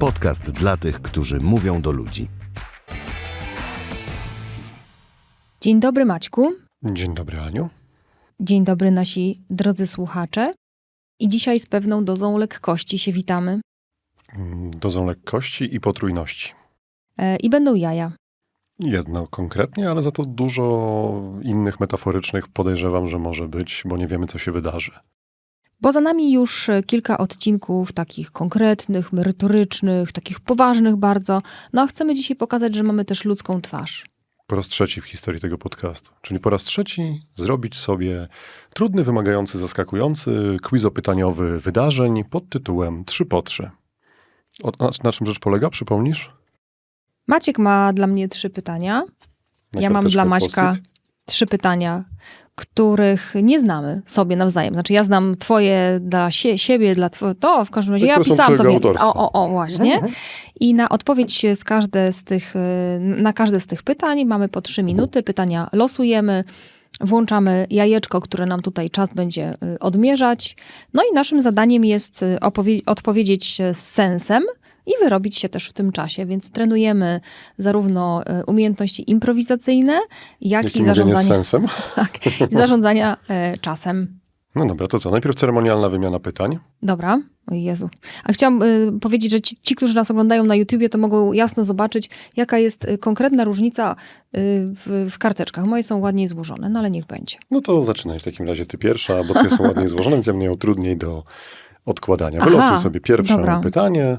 Podcast dla tych, którzy mówią do ludzi. Dzień dobry Maćku, Dzień dobry, Aniu. dzień dobry nasi drodzy słuchacze. I dzisiaj z pewną dozą lekkości się witamy. Mm, Dozą lekkości i potrójności. E, I będą jaja. Jedno konkretnie, ale za to dużo innych metaforycznych podejrzewam, że może być, bo nie wiemy, co się wydarzy. Bo za nami już e, kilka odcinków takich konkretnych, merytorycznych, takich poważnych bardzo. No a chcemy dzisiaj pokazać, że mamy też ludzką twarz. Po raz trzeci w historii tego podcastu. Czyli po raz trzeci zrobić sobie trudny, wymagający, zaskakujący, quizopytaniowy wydarzeń pod tytułem 3 po 3. O, na, na czym rzecz polega, przypomnisz? Maciek ma dla mnie trzy pytania. Na Ja mam dla Maćka? Trzy pytania, których nie znamy sobie nawzajem. Znaczy ja znam twoje dla sie, siebie, dla twojego... To w każdym razie Te, ja pisałam to. autorstwa. O, o, o, właśnie. Mhm. I na odpowiedź z każde z tych, y, na każde z tych pytań mamy po trzy minuty. Pytania losujemy, włączamy jajeczko, które nam tutaj czas będzie y, odmierzać. No i naszym zadaniem jest y, opowie- odpowiedzieć z sensem i wyrobić się też w tym czasie. Więc trenujemy zarówno y, umiejętności improwizacyjne, jak i zarządzanie, sensem? tak, i zarządzania y, czasem. No dobra, to co? Najpierw ceremonialna wymiana pytań. Dobra. O Jezu. A chciałam y, powiedzieć, że ci, ci, którzy nas oglądają na YouTubie, to mogą jasno zobaczyć, jaka jest y, konkretna różnica y, w, w karteczkach. Moje są ładniej złożone, no ale niech będzie. No to zaczynaj w takim razie ty pierwsza, bo twoje są ładniej złożone, więc ja miał trudniej do odkładania. Aha, Wylosuj sobie pierwsze dobra. pytanie.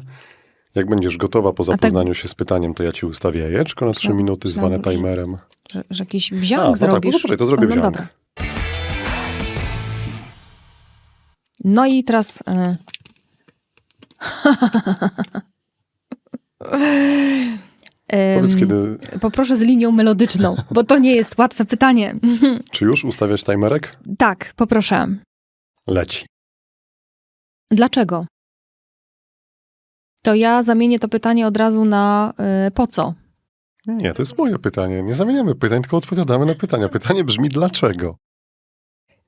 Jak będziesz gotowa po tak- zapoznaniu się z pytaniem, to ja ci ustawię jajeczko na trzy Myślałam- minuty zwane timerem. Że, że jakiś A, wziąg no tak, no zrobisz. poczekaj, to zrobię no, wziąg. dobra. No i teraz... Y... Powiedz, kiedy, Poproszę z linią melodyczną, bo to nie jest łatwe pytanie. czy już ustawiać timerek? tak, poproszę. Leci. Dlaczego? To ja zamienię to pytanie od razu na y, po co? Nie, to jest moje pytanie. Nie zamieniamy pytań, tylko odpowiadamy na pytania. Pytanie brzmi dlaczego?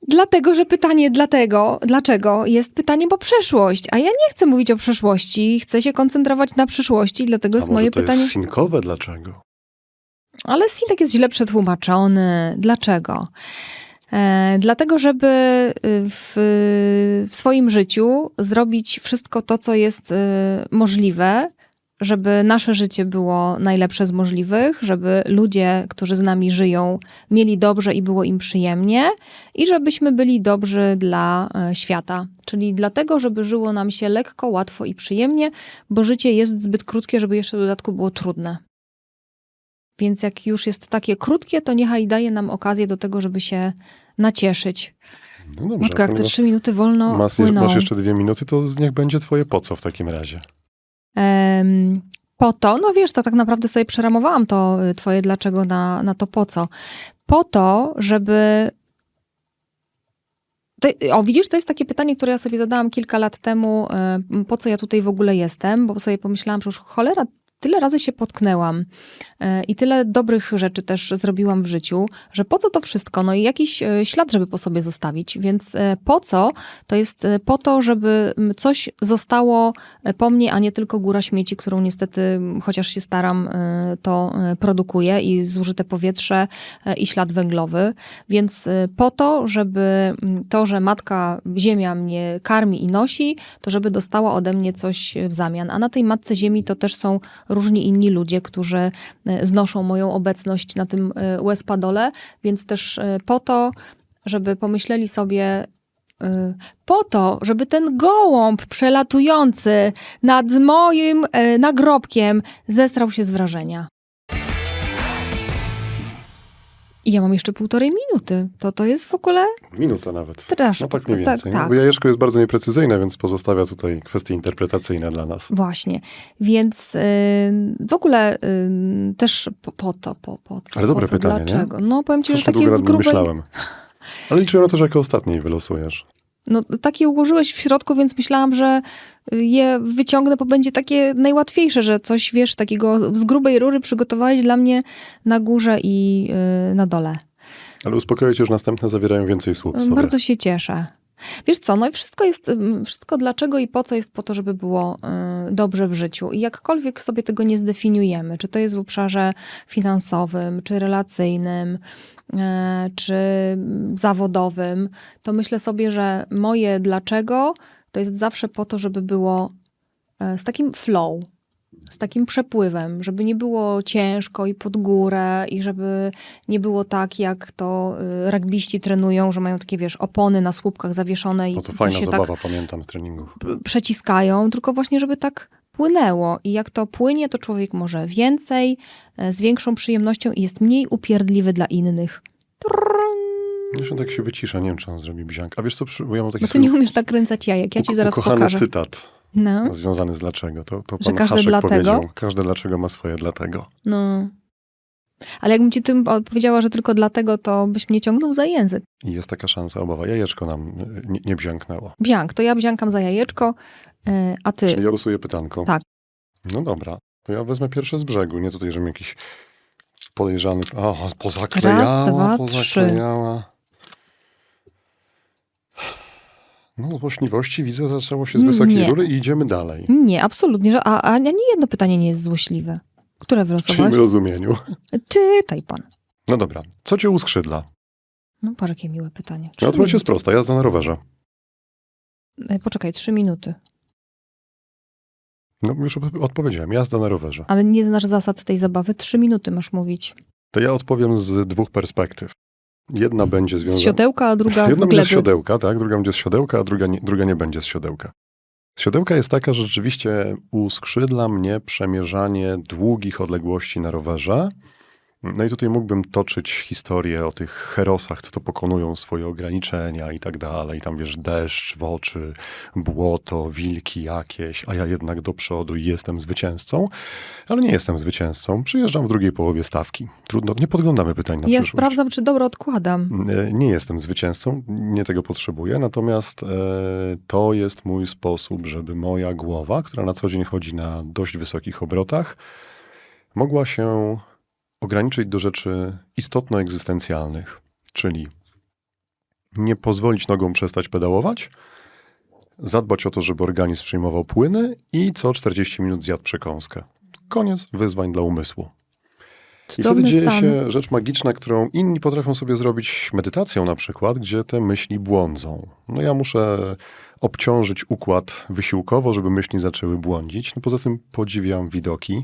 Dlatego, że pytanie dlatego, dlaczego jest pytaniem o przeszłość, a ja nie chcę mówić o przeszłości, chcę się koncentrować na przyszłości, dlatego A jest moje to pytanie. jest sinkowe dlaczego? Ale Sinek jest źle przetłumaczony. Dlaczego? E, dlatego, żeby y, w, w swoim życiu zrobić wszystko to, co jest y, możliwe, żeby nasze życie było najlepsze z możliwych, żeby ludzie, którzy z nami żyją, mieli dobrze i było im przyjemnie, i żebyśmy byli dobrzy dla e, świata. Czyli dlatego, żeby żyło nam się lekko, łatwo i przyjemnie, bo życie jest zbyt krótkie, żeby jeszcze w dodatku było trudne. Więc jak już jest takie krótkie, to niechaj daje nam okazję do tego, żeby się nacieszyć. No dobrze, jak te trzy minuty wolno masz, płyną. masz jeszcze dwie minuty, to niech będzie twoje po co w takim razie. Em, po to, no wiesz, to tak naprawdę sobie przeramowałam to y, twoje dlaczego na, na to po co. Po to, żeby... To, o, widzisz, to jest takie pytanie, które ja sobie zadałam kilka lat temu, y, po co ja tutaj w ogóle jestem, bo sobie pomyślałam, że już cholera, tyle razy się potknęłam y, i tyle dobrych rzeczy też zrobiłam w życiu, że po co to wszystko? No i jakiś y, ślad, żeby po sobie zostawić. Więc y, po co? To jest po to, żeby coś zostało e, po mnie, a nie tylko góra śmieci, którą niestety, chociaż się staram, e, to e, produkuje i zużyte powietrze e, i ślad węglowy. Więc e, po to, żeby to, że matka ziemia mnie karmi i nosi, to żeby dostała ode mnie coś w zamian. A na tej matce ziemi to też są różni inni ludzie, którzy e, znoszą moją obecność na tym e, łez-padole, więc też e, po to, żeby pomyśleli sobie, po to, żeby ten gołąb przelatujący nad moim e, nagrobkiem zesrał się z wrażenia. I ja mam jeszcze półtorej minuty. To to jest w ogóle Minuta nawet. straszne. No tak mniej Tak, więcej. tak. Bo jajeczko jest bardzo nieprecyzyjne, więc pozostawia tutaj kwestie interpretacyjne dla nas. Właśnie. Więc y, w ogóle y, też po, po to, po, po co, Ale dobre po co, pytanie, nie? dlaczego? No powiem ci, że takie z grubej... myślałem. Ale liczyłem na to, że jako ostatniej wylosujesz. No, takie ułożyłeś w środku, więc myślałam, że je wyciągnę, bo będzie takie najłatwiejsze, że coś, wiesz, takiego z grubej rury przygotowałeś dla mnie na górze i yy, na dole. Ale uspokoję cię, już następne zawierają więcej słów sobie. Bardzo się cieszę. Wiesz co, no i wszystko jest, wszystko dlaczego i po co jest po to, żeby było y, dobrze w życiu. I jakkolwiek sobie tego nie zdefiniujemy, czy to jest w obszarze finansowym, czy relacyjnym, y, czy zawodowym, to myślę sobie, że moje dlaczego to jest zawsze po to, żeby było y, z takim flow, z takim przepływem, żeby nie było ciężko i pod górę i żeby nie było tak, jak to y, rugbyści trenują, że mają takie, wiesz, opony na słupkach zawieszone i No to fajna się zabawa, tak pamiętam z treningów. przeciskają, tylko właśnie, żeby tak płynęło. I jak to płynie, to człowiek może więcej, e, z większą przyjemnością i jest mniej upierdliwy dla innych. Trrrrn. Jeszcze tak się wycisza, nie wiem, czy on zrobi bziank. A wiesz co, bo ja mam taki Bo ty swój nie umiesz tak kręcać jajek, ja ci zaraz ukochany pokażę. cytat No, związany z dlaczego. To, to pan każde Haszek dlatego? powiedział. Każde dlaczego ma swoje dlatego. no. Ale jakbym ci tym powiedziała, że tylko dlatego, to byś mnie ciągnął za język. I jest taka szansa, obawa. Jajeczko nam nie, nie bzianknęło. Bziank, to ja bziankam za jajeczko, e, a ty... Czyli ja losuję pytanko. Tak. No dobra, to ja wezmę pierwsze z brzegu, nie tutaj, żebym jakiś podejrzany... O, pozaklejała, Raz, dwa, pozaklejała. No, złośliwości widzę, zaczęło się z wysokiej Nie. rury i idziemy dalej. Nie, absolutnie. A, a ani jedno pytanie nie jest złośliwe. Które W czyim wylosowałeś? rozumieniu? Czytaj pan. No dobra, co cię uskrzydla? No patrz, jakie miłe pytanie. Trzy No odpowiedź jest prosta, jazda na rowerze. E, Poczekaj, trzy minuty. No już odpowiedziałem, jazda na rowerze. Ale nie znasz zasad tej zabawy. Trzy minuty masz mówić. To ja odpowiem z dwóch perspektyw. Jedna będzie Z związana... siodełka, a druga z Jedna będzie z siodełka, tak? Druga będzie z siodełka, a druga nie, druga nie będzie z siodełka. Z siodełka jest taka, że rzeczywiście uskrzydla mnie przemierzanie długich odległości na rowerze. No i tutaj mógłbym toczyć historię o tych herosach, co to pokonują swoje ograniczenia i tak dalej. Tam wiesz, deszcz w oczy, błoto, wilki jakieś, a ja jednak do przodu i jestem zwycięzcą. Ale nie jestem zwycięzcą. Przyjeżdżam w drugiej połowie stawki. Trudno, nie podglądamy pytań na Ja przyszłość. sprawdzam, czy dobro odkładam. E, Nie jestem zwycięzcą, nie tego potrzebuję, natomiast e, to jest mój sposób, żeby moja głowa, która na co dzień chodzi na dość wysokich obrotach, mogła się ograniczyć do rzeczy istotno-egzystencjalnych, czyli nie pozwolić nogą przestać pedałować, zadbać o to, żeby organizm przyjmował płyny i co 40 minut zjadł przekąskę. Koniec wyzwań dla umysłu. I wtedy dzieje stan. się rzecz magiczna, którą inni potrafią sobie zrobić medytacją na przykład, gdzie te myśli błądzą. No ja muszę obciążyć układ wysiłkowo, żeby myśli zaczęły błądzić. No poza tym podziwiam widoki.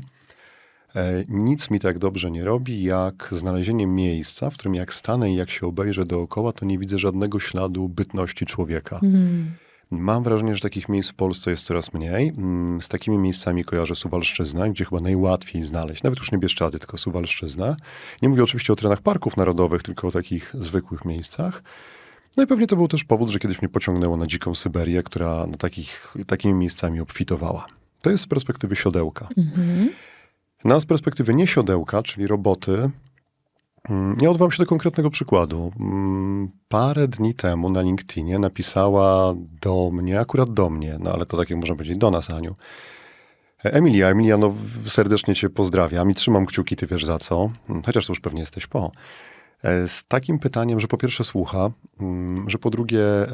E, nic mi tak dobrze nie robi, jak znalezienie miejsca, w którym jak stanę i jak się obejrzę dookoła, to nie widzę żadnego śladu bytności człowieka. Mm. Mam wrażenie, że takich miejsc w Polsce jest coraz mniej. Mm, Z takimi miejscami kojarzę Suwalszczyznę, gdzie chyba najłatwiej znaleźć, nawet już nie Bieszczady, tylko Suwalszczyznę. Nie mówię oczywiście o terenach parków narodowych, tylko o takich zwykłych miejscach. No i pewnie to był też powód, że kiedyś mnie pociągnęło na dziką Syberię, która no, takich, takimi miejscami obfitowała. To jest z perspektywy siodełka. Mhm. No, z perspektywy niesiodełka, czyli roboty, mm, ja odwołam się do konkretnego przykładu. Mm, Parę dni temu na LinkedInie napisała do mnie, akurat do mnie, no ale to tak jak można powiedzieć, do nas, Aniu. Emilia, Emilia, no serdecznie cię pozdrawiam i trzymam kciuki, ty wiesz za co, chociaż to już pewnie jesteś po. E, Z takim pytaniem, że po pierwsze słucha, mm, że po drugie e,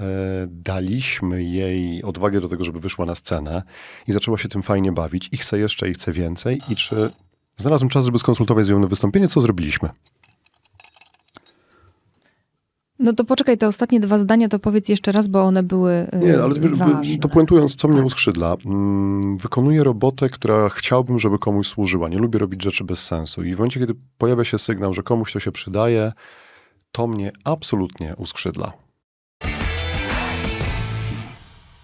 daliśmy jej odwagę do tego, żeby wyszła na scenę i zaczęła się tym fajnie bawić. I chce jeszcze i chce więcej. I czy znalazłem czas, żeby skonsultować z nią na wystąpienie, co zrobiliśmy. No to poczekaj, te ostatnie dwa zdania to powiedz jeszcze raz, bo one były y, Nie, ale ważne. to puentując, co mnie Tak. uskrzydla. Mm, Wykonuję robotę, która chciałbym, żeby komuś służyła. Nie lubię robić rzeczy bez sensu. I w momencie, kiedy pojawia się sygnał, że komuś to się przydaje, to mnie absolutnie uskrzydla.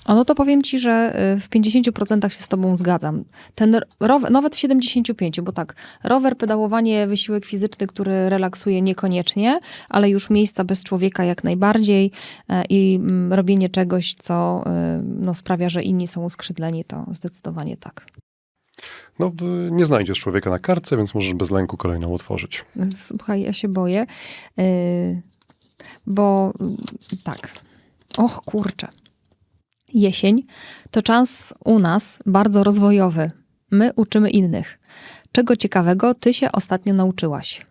O, no to powiem ci, że y, w 50% się z tobą zgadzam. Ten rower, nawet w 75%, bo tak, rower, pedałowanie, wysiłek fizyczny, który relaksuje niekoniecznie, ale już miejsca bez człowieka jak najbardziej e, i mm, robienie czegoś, co y, no, sprawia, że inni są uskrzydleni, to zdecydowanie tak. No, y, nie znajdziesz człowieka na kartce, więc możesz bez lęku kolejną otworzyć. Słuchaj, ja się boję, y, bo tak. Och, kurczę. Jesień to czas u nas bardzo rozwojowy. My uczymy innych. Czego ciekawego ty się ostatnio nauczyłaś?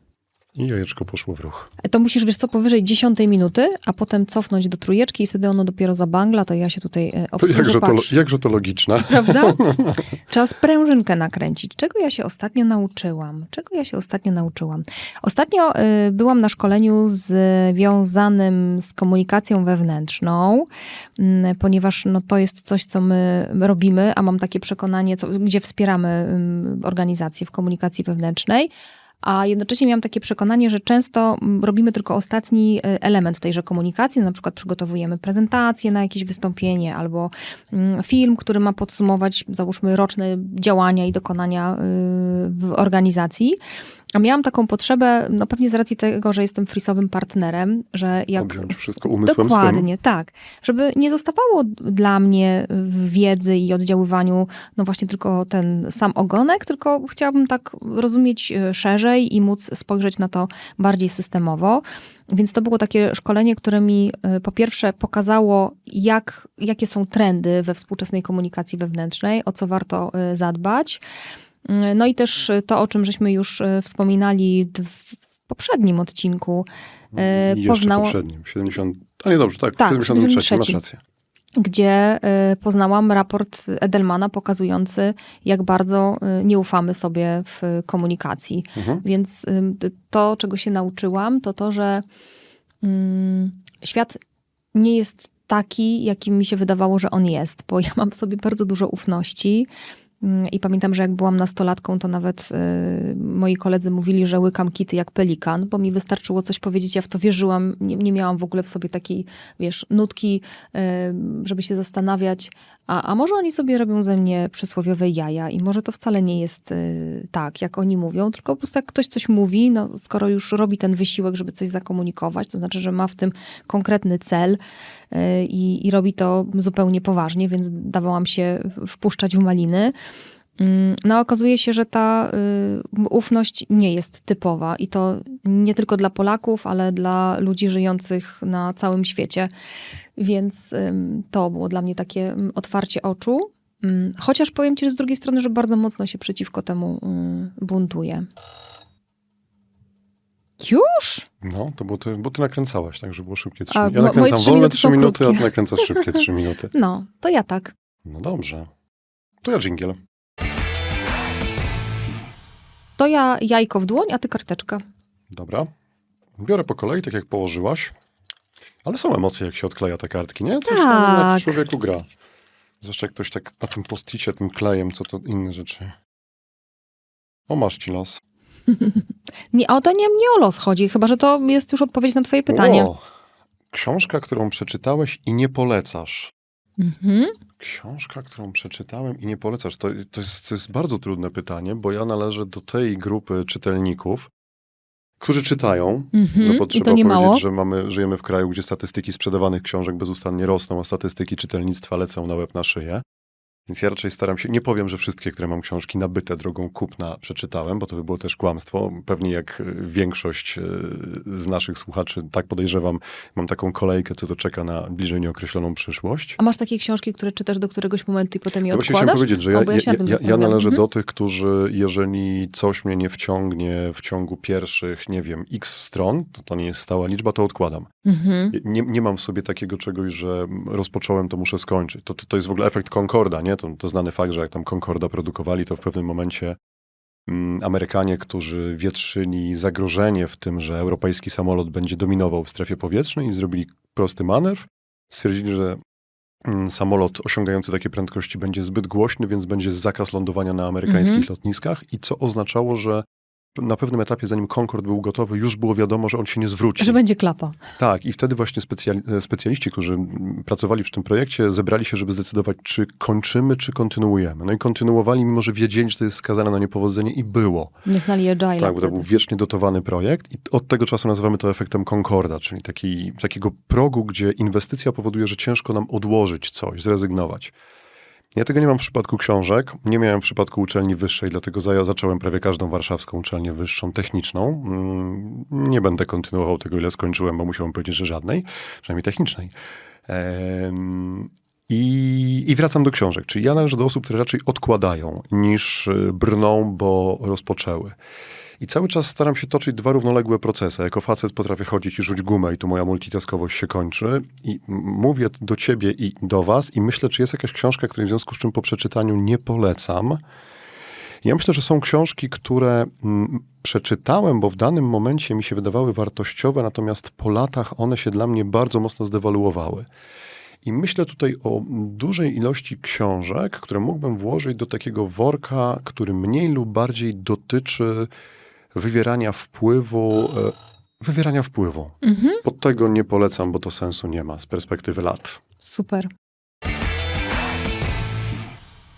I jajeczko poszło w ruch. To musisz, wiesz co, powyżej dziesiątej minuty, a potem cofnąć do trójeczki i wtedy ono dopiero zabangla, to ja się tutaj e, To obsłużę, jakże, to, jakże to logiczne. Prawda? Trzeba sprężynkę nakręcić. Czego ja się ostatnio nauczyłam? Czego ja się ostatnio nauczyłam? Ostatnio y, byłam na szkoleniu związanym z komunikacją wewnętrzną, mm, ponieważ no, to jest coś, co my robimy, a mam takie przekonanie, co, gdzie wspieramy organizacje w komunikacji wewnętrznej. A jednocześnie miałam takie przekonanie, że często mm, robimy tylko ostatni y, element tejże komunikacji, na przykład przygotowujemy prezentację na jakieś wystąpienie albo mm, film, który ma podsumować, załóżmy, roczne działania i dokonania y, w organizacji. A miałam taką potrzebę, no pewnie z racji tego, że jestem frisowym partnerem, że jak Objąć wszystko umysłem swym. Dokładnie, tak. Żeby nie zostawało dla mnie w wiedzy i oddziaływaniu, no właśnie tylko ten sam ogonek, tylko chciałabym tak rozumieć e, szerzej i móc spojrzeć na to bardziej systemowo. Więc to było takie szkolenie, które mi e, po pierwsze pokazało, jak, jakie są trendy we współczesnej komunikacji wewnętrznej, o co warto e, zadbać. No i też to, o czym żeśmy już e, wspominali w poprzednim odcinku, e, jeszcze poznało, poprzednim, 70... A nie, dobrze, tak, Tak, w 73, masz 73. rację. gdzie e, poznałam raport Edelmana pokazujący, jak bardzo nie ufamy sobie w komunikacji. Mhm. Więc to, czego się nauczyłam, to to, że mm, świat nie jest taki, jakim mi się wydawało, że on jest, bo ja mam w sobie bardzo dużo ufności. Mm, I pamiętam, że jak byłam nastolatką, to nawet y, moi koledzy mówili, że łykam kity jak pelikan, bo mi wystarczyło coś powiedzieć, ja w to wierzyłam. Nie, nie miałam w ogóle w sobie takiej, wiesz, nutki, y, żeby się zastanawiać, a, a może oni sobie robią ze mnie przysłowiowe jaja i może to wcale nie jest y, tak, jak oni mówią, tylko po prostu jak ktoś coś mówi, no skoro już robi ten wysiłek, żeby coś zakomunikować, to znaczy, że ma w tym konkretny cel y, i, robi to zupełnie poważnie, więc dawałam się wpuszczać w maliny. Mm, No, okazuje się, że ta y, ufność nie jest typowa i to nie tylko dla Polaków, ale dla ludzi żyjących na całym świecie. Więc ym, to było dla mnie takie otwarcie oczu. Mm, Chociaż powiem ci że z drugiej strony, że bardzo mocno się przeciwko temu mm, buntuję. Już? No, to było ty, bo ty nakręcałaś, tak, że było szybkie trzy A, minuty. Ja nakręcam trzy wolne minuty trzy są minuty, a ty nakręcasz szybkie trzy minuty. No, to ja tak. No dobrze. To ja dżingiel. To ja jajko w dłoń, a ty karteczka. Dobra. Biorę po kolei, tak jak położyłaś. Ale są emocje, jak się odkleja te kartki, nie? Coś tam Tak. jak w człowieku gra. Zwłaszcza jak ktoś tak na tym posticie, tym klejem, co to inne rzeczy. O, masz ci los. Nie, o to nie, nie o los chodzi, chyba że to jest już odpowiedź na twoje pytanie. O, książka, którą przeczytałeś i nie polecasz. Mhm. Książka, którą przeczytałem i nie polecasz. To, to, jest, to jest bardzo trudne pytanie, bo ja należę do tej grupy czytelników, którzy czytają. Mhm. No bo trzeba to nie powiedzieć, mało. że mamy, żyjemy w kraju, gdzie statystyki sprzedawanych książek bezustannie rosną, a statystyki czytelnictwa lecą na łeb na szyję. Więc ja raczej staram się, nie powiem, że wszystkie, które mam książki nabyte drogą kupna przeczytałem, bo to by było też kłamstwo. Pewnie jak y, większość y, z naszych słuchaczy, tak podejrzewam, mam taką kolejkę, co to czeka na bliżej nieokreśloną przyszłość. A masz takie książki, które czytasz do któregoś momentu i potem je właśnie chciałem odkładasz? powiedzieć, że ja, ja ja, ja, ja należę Mhm. do tych, którzy jeżeli coś mnie nie wciągnie w ciągu pierwszych, nie wiem, x stron, to to nie jest stała liczba, to odkładam. Mhm. Nie, nie mam w sobie takiego czegoś, że rozpocząłem, to muszę skończyć. To, to, to jest w ogóle efekt Concorda, nie? To, to znany fakt, że jak tam Concorda produkowali, to w pewnym momencie mm, Amerykanie, którzy wietrzyli zagrożenie w tym, że europejski samolot będzie dominował w strefie powietrznej i zrobili prosty manewr, stwierdzili, że mm, samolot osiągający takie prędkości będzie zbyt głośny, więc będzie zakaz lądowania na amerykańskich Mhm. lotniskach i co oznaczało, że na pewnym etapie, zanim Concorde był gotowy, już było wiadomo, że on się nie zwróci. Że będzie klapa. Tak, i wtedy właśnie specjali specjaliści, którzy pracowali przy tym projekcie, zebrali się, żeby zdecydować, czy kończymy, czy kontynuujemy. No i kontynuowali, mimo że wiedzieli, że to jest skazane na niepowodzenie i było. Nie znali Agile. Tak, bo to był wiecznie dotowany projekt i od tego czasu nazywamy to efektem Concorda, czyli taki, takiego progu, gdzie inwestycja powoduje, że ciężko nam odłożyć coś, zrezygnować. Ja tego nie mam w przypadku książek, nie miałem w przypadku uczelni wyższej, dlatego za, zacząłem prawie każdą warszawską uczelnię wyższą techniczną. Mm, Nie będę kontynuował tego, ile skończyłem, bo musiałem powiedzieć, że żadnej, przynajmniej technicznej. Em, I, I wracam do książek. Czyli ja należę do osób, które raczej odkładają, niż y, brną, bo rozpoczęły. I cały czas staram się toczyć dwa równoległe procesy. Jako facet potrafię chodzić i rzuć gumę i tu moja multitaskowość się kończy. I mówię do ciebie i do was i myślę, czy jest jakaś książka, której w związku z czym po przeczytaniu nie polecam. Ja myślę, że są książki, które przeczytałem, bo w danym momencie mi się wydawały wartościowe, natomiast po latach one się dla mnie bardzo mocno zdewaluowały. I myślę tutaj o dużej ilości książek, które mógłbym włożyć do takiego worka, który mniej lub bardziej dotyczy wywierania wpływu. e, Wywierania wpływu. Mhm. Pod tego nie polecam, bo to sensu nie ma z perspektywy lat. Super.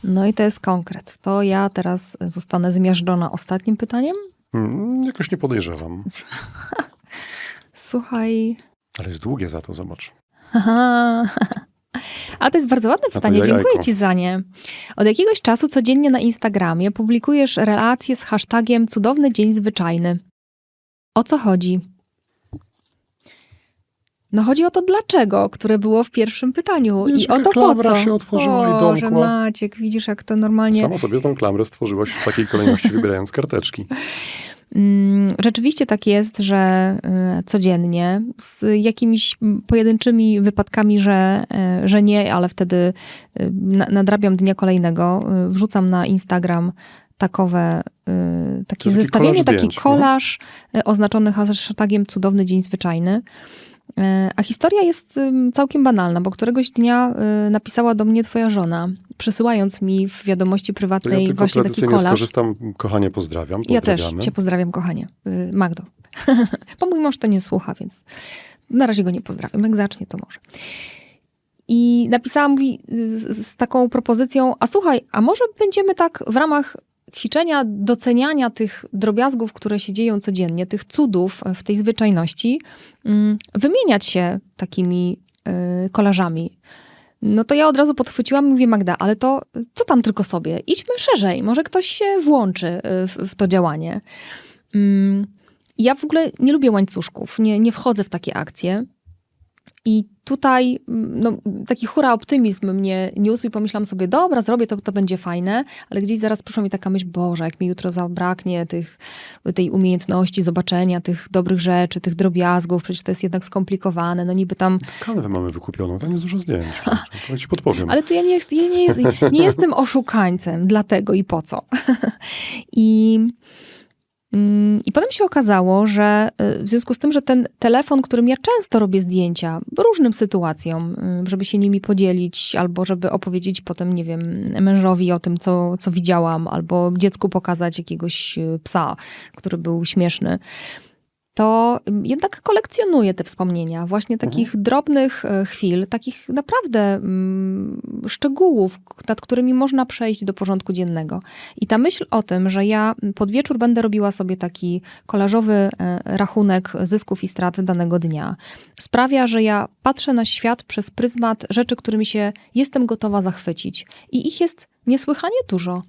No i to jest konkret. To ja teraz zostanę zmiażdżona ostatnim pytaniem. Mm, Jakoś nie podejrzewam. Słuchaj. Ale jest długie za to, zobacz. A to jest bardzo ładne to pytanie. Dziękuję ci za nie. Od jakiegoś czasu codziennie na Instagramie publikujesz relacje z hashtagiem Cudowny Dzień Zwyczajny. O co chodzi? No chodzi o to dlaczego, które było w pierwszym pytaniu. Wiesz, I o to po co. się otworzyła i Boże, domkła. Maciek, widzisz jak to normalnie... Sama sobie tą klamrę stworzyłaś w takiej kolejności, wybierając karteczki. Mm, Rzeczywiście tak jest, że y, codziennie z jakimiś pojedynczymi wypadkami, że, y, że nie, ale wtedy na- nadrabiam dnia kolejnego, wrzucam na Instagram takowe, takie taki zestawienie, taki kolaż oznaczony hashtagiem Cudowny Dzień Zwyczajny. Y, A historia jest całkiem banalna, bo któregoś dnia y, napisała do mnie twoja żona, przysyłając mi w wiadomości ja prywatnej tylko właśnie taki kolaż. skorzystam. Kochanie, pozdrawiam. Ja też cię pozdrawiam, kochanie. Y, Magdo. Bo mój mąż to nie słucha, więc na razie go nie pozdrawiam. Jak zacznie, to może. I napisałam mi z, z taką propozycją, a słuchaj, a może będziemy tak w ramach ćwiczenia doceniania tych drobiazgów, które się dzieją codziennie, tych cudów w tej zwyczajności, mm, wymieniać się takimi y, kolażami. No to ja od razu podchwyciłam i mówię, Magda, ale to co tam tylko sobie? Idźmy szerzej, może ktoś się włączy y, w, w to działanie. Mm, Ja w ogóle nie lubię łańcuszków, nie, nie wchodzę w takie akcje. I tutaj mm, no, taki hura optymizm mnie niósł i pomyślałam sobie, dobra, zrobię to, to będzie fajne, ale gdzieś zaraz przyszła mi taka myśl, Boże, jak mi jutro zabraknie tych, tej umiejętności zobaczenia tych dobrych rzeczy, tych drobiazgów, przecież to jest jednak skomplikowane, no niby tam Kanwę mamy wykupioną, tam jest dużo zdjęć. Ja ci podpowiem. ale to ja nie, ja nie, nie jestem oszukańcem, dlatego i po co. I, I potem się okazało, że y, w związku z tym, że ten telefon, którym ja często robię zdjęcia różnym sytuacjom, y, żeby się nimi podzielić, albo żeby opowiedzieć potem, nie wiem, mężowi o tym, co, co widziałam, albo dziecku pokazać jakiegoś y, psa, który był śmieszny to jednak kolekcjonuję te wspomnienia, właśnie takich drobnych e, chwil, takich naprawdę mm, szczegółów, nad którymi można przejść do porządku dziennego. I ta myśl o tym, że ja pod wieczór będę robiła sobie taki kolażowy e, rachunek zysków i strat danego dnia, sprawia, że ja patrzę na świat przez pryzmat rzeczy, którymi się jestem gotowa zachwycić. I ich jest niesłychanie dużo.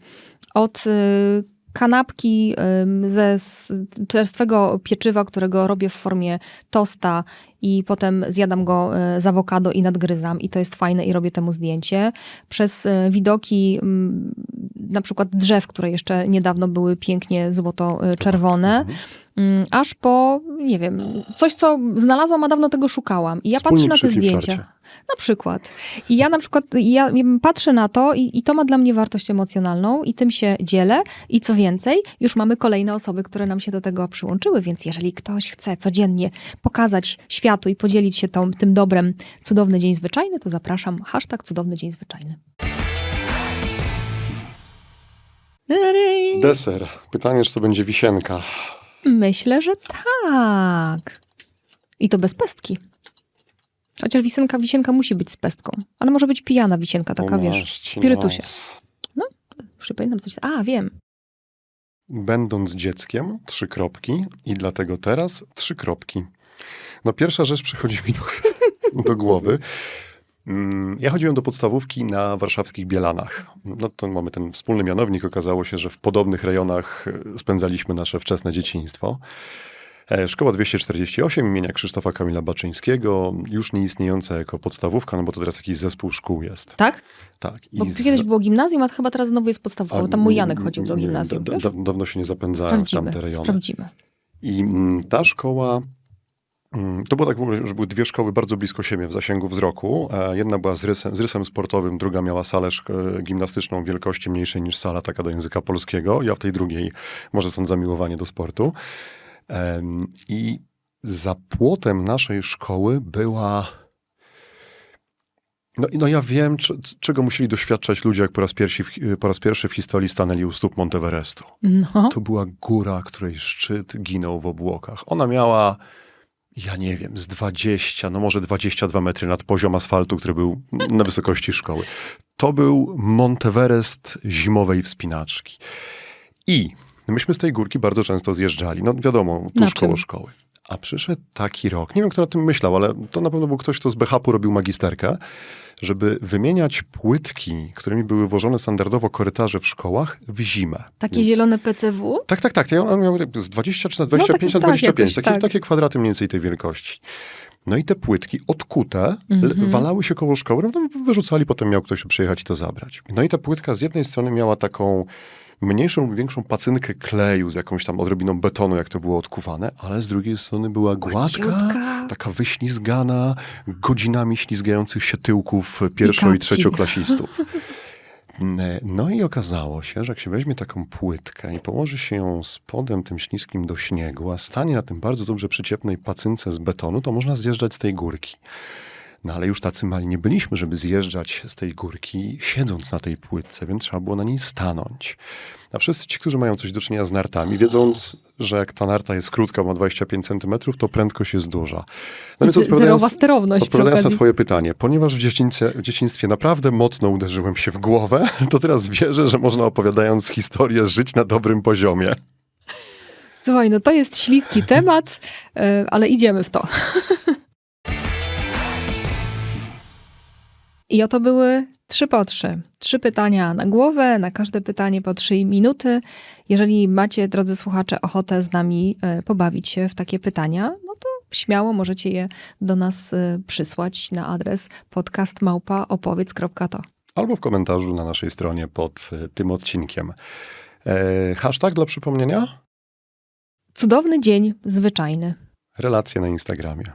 Od y, kanapki ze czerstwego pieczywa, którego robię w formie tosta i potem zjadam go y, z awokado i nadgryzam i to jest fajne i robię temu zdjęcie. Przez y, widoki na przykład drzew, które jeszcze niedawno były pięknie złoto-czerwone, Mhm. ym, aż po, nie wiem, coś, co znalazłam, a dawno tego szukałam. I ja Wspólnik patrzę na te zdjęcia. flipcharcie. Na przykład. I ja na przykład, ja patrzę na to i, i to ma dla mnie wartość emocjonalną i tym się dzielę. I co więcej, już mamy kolejne osoby, które nam się do tego przyłączyły, więc jeżeli ktoś chce codziennie pokazać światu i podzielić się tą, tym dobrem Cudowny Dzień Zwyczajny, to zapraszam. Hashtag Cudowny Dzień Zwyczajny. Deser. Pytanie, czy to będzie wisienka. Myślę, że tak. I to bez pestki. Chociaż wisienka, wisienka musi być z pestką. Ale może być pijana wisienka, taka wiesz, w spirytusie. nos. Już nie pamiętam coś. A, wiem. Będąc dzieckiem, trzy kropki i dlatego teraz trzy kropki. No pierwsza rzecz przychodzi mi do, do głowy. Mm, Ja chodziłem do podstawówki na warszawskich Bielanach. No to mamy ten wspólny mianownik. Okazało się, że w podobnych rejonach e, spędzaliśmy nasze wczesne dzieciństwo. E, Szkoła 248 imienia Krzysztofa Kamila Baczyńskiego, już nie istniejąca jako podstawówka, no bo to teraz jakiś zespół szkół jest. Tak? Tak. Bo z- kiedyś było gimnazjum, a chyba teraz znowu jest podstawka, a, bo tam mój Janek chodził do gimnazjum, da- da- Dawno się nie zapędzałem w Sprawdzimy, tamte rejony. sprawdzimy. I mm, ta szkoła, mm, to było tak, w ogóle, że były dwie szkoły bardzo blisko siebie w zasięgu wzroku. E, Jedna była z rysem, z rysem sportowym, druga miała salę szk- gimnastyczną wielkości mniejszej niż sala, taka do języka polskiego. Ja w tej drugiej może stąd zamiłowanie do sportu. I za płotem naszej szkoły była... No, no ja wiem, czego musieli doświadczać ludzie, jak po raz, pierwszy w, hi- po raz pierwszy w historii stanęli u stóp Monteverestu. No, To była góra, której szczyt ginął w obłokach. Ona miała, ja nie wiem, z 20, no może 22 metry nad poziom asfaltu, który był na wysokości szkoły. To był Monteverest zimowej wspinaczki. I myśmy z tej górki bardzo często zjeżdżali. No wiadomo, Na tuż koło szkoły. A przyszedł taki rok, nie wiem kto na tym myślał, ale to na pewno był ktoś, kto z BHP robił magisterkę, żeby wymieniać płytki, którymi były włożone standardowo korytarze w szkołach w zimę. takie Więc- zielone PCW? tak, tak, tak. Ja- On miał z 20 czy na 25 tak, na tak, 25. jakoś takie, tak. takie kwadraty mniej więcej tej wielkości. No i te płytki odkute l- Mhm. walały się koło szkoły, no wyrzucali, potem miał ktoś przyjechać i to zabrać. No i ta płytka z jednej strony miała taką mniejszą lub większą pacynkę kleju z jakąś tam odrobiną betonu, jak to było odkuwane, ale z drugiej strony była gładka, Gładziutka. taka wyślizgana, godzinami ślizgających się tyłków pierwszo- i trzecioklasistów. Ne- No i okazało się, że jak się weźmie taką płytkę i położy się ją spodem tym śliskim do śniegu, a stanie na tym bardzo dobrze przyciepnej pacynce z betonu, to można zjeżdżać z tej górki. No ale już tacy mali nie byliśmy, żeby zjeżdżać z tej górki siedząc na tej płytce, więc trzeba było na niej stanąć. A wszyscy ci, którzy mają coś do czynienia z nartami, wiedząc, że jak ta narta jest krótka, ma 25 cm, to prędkość jest duża. No więc odpowiadając- zerowa sterowność Odpowiadając na twoje pytanie, ponieważ w dzieciństwie, w dzieciństwie naprawdę mocno uderzyłem się w głowę, to teraz wierzę, że można opowiadając historię żyć na dobrym poziomie. Słuchaj, no to jest śliski temat, e, ale idziemy w to. I oto były trzy po trzy. Trzy pytania na głowę, na każde pytanie po trzy minuty. Jeżeli macie, drodzy słuchacze, ochotę z nami e, pobawić się w takie pytania, no to śmiało możecie je do nas e, przysłać na adres podcastmałpaopowiedz.to. Albo w komentarzu na naszej stronie pod e, tym odcinkiem. E, hashtag dla przypomnienia? Cudowny dzień zwyczajny. Relacje na Instagramie.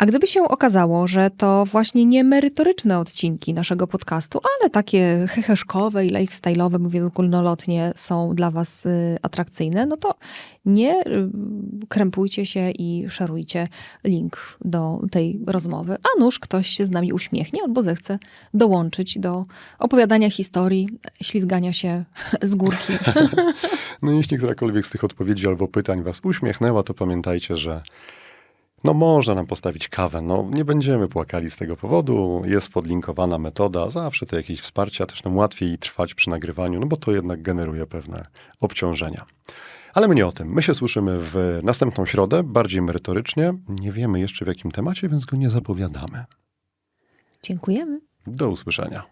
A gdyby się okazało, że to właśnie nie merytoryczne odcinki naszego podcastu, ale takie heheszkowe i lifestyle'owe, mówiąc górnolotnie, są dla Was y, atrakcyjne, no to nie y, krępujcie się i szerujcie link do tej rozmowy, a nuż ktoś się z nami uśmiechnie albo zechce dołączyć do opowiadania historii, ślizgania się z górki. No i jeśli którakolwiek z tych odpowiedzi albo pytań was uśmiechnęła, to pamiętajcie, że no można nam postawić kawę. No nie będziemy płakali z tego powodu. Jest podlinkowana metoda. Zawsze to jakieś wsparcie, a też nam łatwiej trwać przy nagrywaniu, no bo to jednak generuje pewne obciążenia. Ale my nie o tym. My się słyszymy w następną środę, bardziej merytorycznie. Nie wiemy jeszcze w jakim temacie, więc go nie zapowiadamy. Dziękujemy. Do usłyszenia.